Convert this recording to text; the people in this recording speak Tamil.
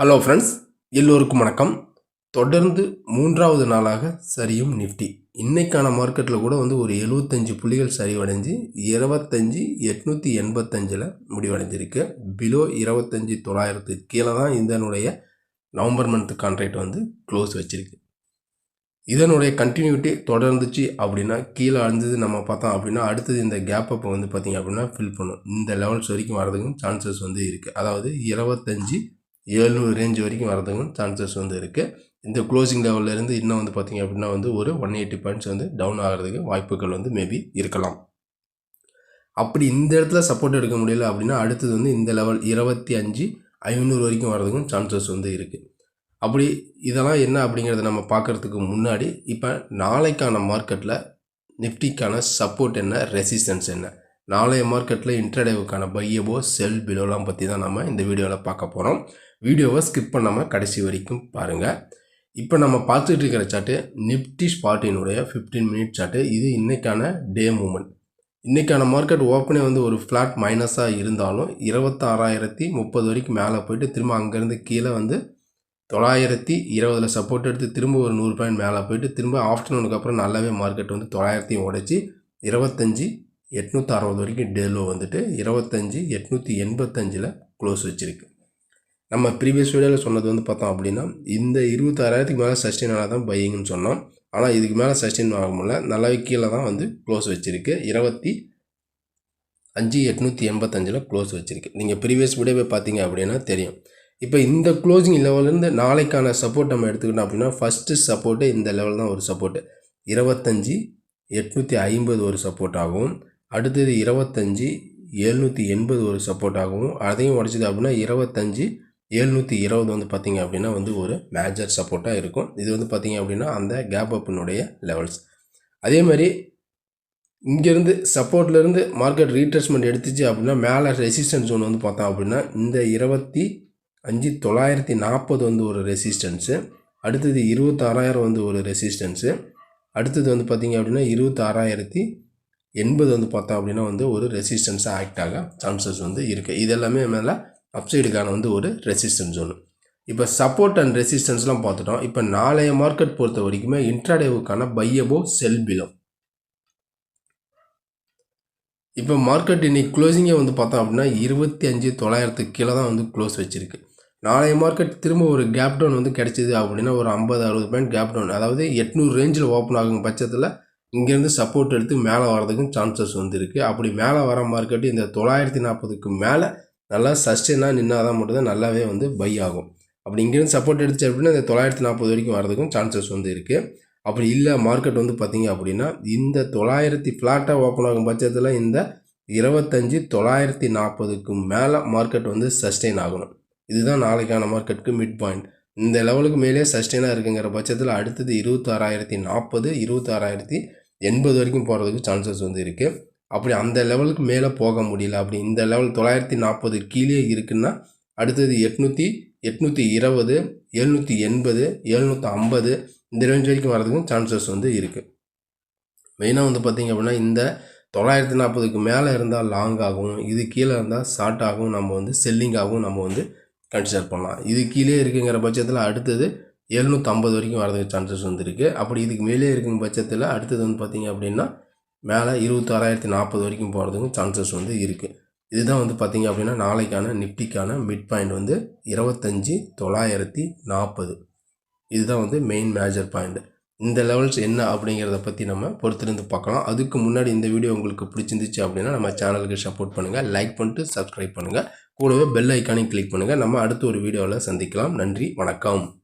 ஹலோ ஃப்ரெண்ட்ஸ் எல்லோருக்கும் வணக்கம். தொடர்ந்து மூன்றாவது நாளாக சரியும் நிஃப்டி இன்றைக்கான மார்க்கெட்டில் கூட வந்து ஒரு எழுபத்தஞ்சு புள்ளிகள் சரிவடைஞ்சு இருபத்தஞ்சி எட்நூற்றி எண்பத்தஞ்சில் முடிவடைஞ்சிருக்கு. பிலோ இருபத்தஞ்சி தொள்ளாயிரத்துக்கு கீழே தான் இதனுடைய நவம்பர் மந்த் கான்ட்ராக்ட் வந்து க்ளோஸ் வச்சுருக்கு. இதனுடைய கண்டினியூட்டி தொடர்ந்துச்சு அப்படின்னா கீழே அழிஞ்சது நம்ம பார்த்தோம் அப்படின்னா அடுத்தது இந்த கேப் அப்போ வந்து பார்த்திங்க அப்படின்னா ஃபில் பண்ணும். இந்த லெவல்ஸ் வரைக்கும் வரதுக்கும் சான்சஸ் வந்து இருக்குது அதாவது இருபத்தஞ்சி ஏழ்நூறு ரேஞ்ச் வரைக்கும் வரதுக்கும் சான்சஸ் வந்து இருக்குது இந்த க்ளோசிங் லெவல்லேருந்து இன்னும் வந்து பார்த்திங்க அப்படின்னா வந்து ஒரு ஒன் எயிட்டி பாயிண்ட்ஸ் வந்து டவுன் ஆகிறதுக்கு வாய்ப்புகள் வந்து மேபி இருக்கலாம். அப்படி இந்த இடத்துல சப்போர்ட் எடுக்க முடியல அப்படின்னா அடுத்தது வந்து இந்த லெவல் இருபத்தி அஞ்சு ஐநூறு வரைக்கும் வரதுக்கும் சான்சஸ் வந்து இருக்குது அப்படி இதெல்லாம் என்ன அப்படிங்கிறத நம்ம பார்க்குறதுக்கு முன்னாடி இப்போ நாளைக்கான மார்க்கெட்டில் நிஃப்டிக்கான சப்போர்ட் என்ன ரெசிஸ்டன்ஸ் என்ன? நாளைய மார்க்கெட்டில் இன்ட்ரடேவுக்கான பையபோ செல் பிலோலாம் பற்றி தான் நம்ம இந்த வீடியோவில் பார்க்க போகிறோம் வீடியோவை ஸ்கிப் பண்ணாமல் கடைசி வரைக்கும் பாருங்கள் இப்போ நம்ம பார்த்துட்டு இருக்கிற சார்ட்டு நிப்டி ஸ்பாட்டினுடைய ஃபிஃப்டீன் மினிட் சார்ட்டு இது இன்றைக்கான டே மூமெண்ட் இன்றைக்கான மார்க்கெட் ஓப்பனே வந்து ஒரு ஃப்ளாட் மைனஸாக இருந்தாலும் இருபத்தாறாயிரத்தி முப்பது வரைக்கும் மேலே போயிட்டு திரும்ப அங்கேருந்து கீழே வந்து தொள்ளாயிரத்தி இருபதில் சப்போர்ட் எடுத்து திரும்ப ஒரு நூறு பாயிண்ட் மேலே போயிட்டு திரும்ப ஆஃப்டர்நூனுக்கு அப்புறம் நல்லாவே மார்க்கெட் வந்து தொள்ளாயிரத்தையும் உடைச்சி இருபத்தஞ்சி எட்நூற்றி அறுபது வரைக்கும் டேலோ வந்துட்டு இருபத்தஞ்சி எட்நூற்றி எண்பத்தஞ்சில் க்ளோஸ் வச்சுருக்கு. நம்ம ப்ரீவியஸ் வீடியோவில் சொன்னது வந்து பார்த்தோம் அப்படின்னா இந்த இருபத்தாறாயிரத்துக்கு மேலே சஸ்டெயின் ஆனால் தான் பையிங்னு சொன்னோம். ஆனால் இதுக்கு மேலே சஸ்டெயின் ஆக முடியல. நல்லாவே கீழே தான் வந்து க்ளோஸ் வச்சுருக்கு. இருபத்தி அஞ்சு எட்நூற்றி எண்பத்தஞ்சில் க்ளோஸ் வச்சுருக்கு. நீங்கள் ப்ரீவியஸ் வீடியோவே பார்த்தீங்க அப்படின்னா தெரியும். இப்போ இந்த க்ளோசிங் லெவல்லேருந்து நாளைக்கான சப்போர்ட் நம்ம எடுத்துக்கிட்டோம் அப்படின்னா ஃபஸ்ட்டு சப்போர்ட்டு இந்த லெவல் தான் ஒரு சப்போர்ட்டு இருபத்தஞ்சி எட்நூற்றி ஐம்பது ஒரு சப்போர்ட் ஆகும். அடுத்தது இருபத்தஞ்சி எழுநூற்றி எண்பது ஒரு சப்போர்ட் ஆகும். அதையும் உடச்சிது அப்படின்னா இருபத்தஞ்சி எழுநூற்றி இருபது வந்து பார்த்திங்க அப்படின்னா வந்து ஒரு மேஜர் சப்போர்ட்டாக இருக்கும். இது வந்து பார்த்திங்க அப்படின்னா அந்த கேப் அப்பினுடைய லெவல்ஸ் அதே மாதிரி இங்கேருந்து சப்போர்ட்லேருந்து மார்க்கெட் ரீட்ரெஸ்மெண்ட் எடுத்துச்சு அப்படின்னா மேலே ரெசிஸ்டன்ஸ் ஜோன் வந்து பார்த்தோம் அப்படின்னா இந்த இருபத்தி அஞ்சு தொள்ளாயிரத்தி நாற்பது வந்து ஒரு ரெசிஸ்டன்ஸு அடுத்தது இருபத்தாறாயிரம் வந்து ஒரு ரெசிஸ்டன்ஸு அடுத்தது வந்து பார்த்திங்க அப்படின்னா இருபத்தாறாயிரத்தி எண்பது வந்து பார்த்தோம் அப்படின்னா வந்து ஒரு ரெசிஸ்டன்ஸாக ஆக்ட் ஆக சான்சஸ் வந்து இருக்குது இதெல்லாமே மேலே அப்சைடுக்கான வந்து ஒரு ரெசிஸ்டன்ஸ் ஒன்று இப்போ சப்போர்ட் அண்ட் ரெசிஸ்டன்ஸ்லாம் பார்த்துட்டோம். இப்போ நாளைய மார்க்கெட் பொறுத்த வரைக்குமே இன்ட்ராடேவுக்கான பையபோ செல் பிலோ இப்போ மார்க்கெட் இன்னைக்கு க்ளோசிங்கே வந்து பார்த்தோம் அப்படின்னா இருபத்தி அஞ்சு தொள்ளாயிரத்துக்கு கீழே தான் வந்து க்ளோஸ் வச்சுருக்கு. நாளைய மார்க்கெட் திரும்ப ஒரு கேப் டவுன் வந்து கிடைச்சிது அப்படின்னா ஒரு ஐம்பது அறுபது பாயிண்ட் கேப் டவுன் அதாவது எட்நூறு ரேஞ்சில் ஓப்பன் ஆகும் பட்சத்தில் இங்கேருந்து சப்போர்ட் எடுத்து மேலே வரதுக்கும் சான்சஸ் வந்து இருக்குது அப்படி மேலே வர மார்க்கெட்டு இந்த தொள்ளாயிரத்தி நாற்பதுக்கு மேலே நல்லா சஸ்டெயினாக நின்னால் தான் மட்டும்தான் நல்லாவே வந்து பை ஆகும். அப்படி இங்கேருந்து சப்போர்ட் எடுத்து அப்படின்னா இந்த தொள்ளாயிரத்தி நாற்பது வரைக்கும் வரதுக்கும் சான்சஸ் வந்து இருக்குது அப்படி இல்லை மார்க்கெட் வந்து பார்த்திங்க அப்படின்னா இந்த தொள்ளாயிரத்தி ஃப்ளாட்டாக ஓப்பன் ஆகும் பட்சத்தில் இந்த இருபத்தஞ்சி தொள்ளாயிரத்தி நாற்பதுக்கு மேலே மார்க்கெட் வந்து சஸ்டெயின் ஆகணும். இதுதான் நாளைக்கான மார்க்கெட்டுக்கு மிட் பாயிண்ட் இந்த லெவலுக்கு மேலே சஸ்டெயினாக இருக்குங்கிற பட்சத்தில் அடுத்தது இருபத்தாறாயிரத்தி நாற்பது இருபத்தாறாயிரத்தி எண்பது வரைக்கும் போகிறதுக்கு சான்சஸ் வந்து இருக்குது அப்படி அந்த லெவலுக்கு மேலே போக முடியல. அப்படி இந்த லெவல் தொள்ளாயிரத்தி நாற்பது கீழே இருக்குன்னா அடுத்தது எட்நூற்றி எட்நூற்றி இருபது எழுநூற்றி எண்பது எழுநூற்றி ஐம்பது இந்த ரேஞ்ச் வரைக்கும் வரதுக்கும் சான்சஸ் வந்து இருக்குது மெயினாக வந்து பார்த்திங்க அப்படின்னா இந்த தொள்ளாயிரத்தி நாற்பதுக்கு மேலே இருந்தால் லாங் ஆகும். இது கீழே இருந்தால் ஷார்ட் ஆகும். நம்ம வந்து செல்லிங் ஆகும். நம்ம வந்து கன்சிடர் பண்ணலாம். இது கீழே இருக்குங்கிற பட்சத்தில் அடுத்தது எழுநூற்றம்பது வரைக்கும் வரதுக்கு சான்சஸ் வந்துருக்கு அப்படி இதுக்கு மேலே இருக்குங்க பட்சத்தில் அடுத்தது வந்து பார்த்திங்க அப்படின்னா மேலே இருபத்தாறாயிரத்தி நாற்பது வரைக்கும் போகிறதுக்கும் சான்சஸ் வந்து இருக்குது இதுதான் வந்து பார்த்திங்க அப்படின்னா நாளைக்கான நிஃப்டிக்கான மிட் பாயிண்ட் வந்து இருபத்தஞ்சி தொள்ளாயிரத்தி நாற்பது. இதுதான் வந்து மெயின் மேஜர் பாயிண்ட் இந்த லெவல்ஸ் என்ன அப்படிங்கிறத பற்றி நம்ம பொறுத்திருந்து பார்க்கலாம். அதுக்கு முன்னாடி இந்த வீடியோ உங்களுக்கு பிடிச்சிருந்துச்சு அப்படின்னா நம்ம சேனலுக்கு சப்போர்ட் பண்ணுங்கள் லைக் பண்ணிட்டு சப்ஸ்கிரைப் பண்ணுங்கள் கூடவே பெல் ஐக்கானையும் கிளிக் பண்ணுங்கள் நம்ம அடுத்த ஒரு வீடியோவில் சந்திக்கலாம். நன்றி. வணக்கம்.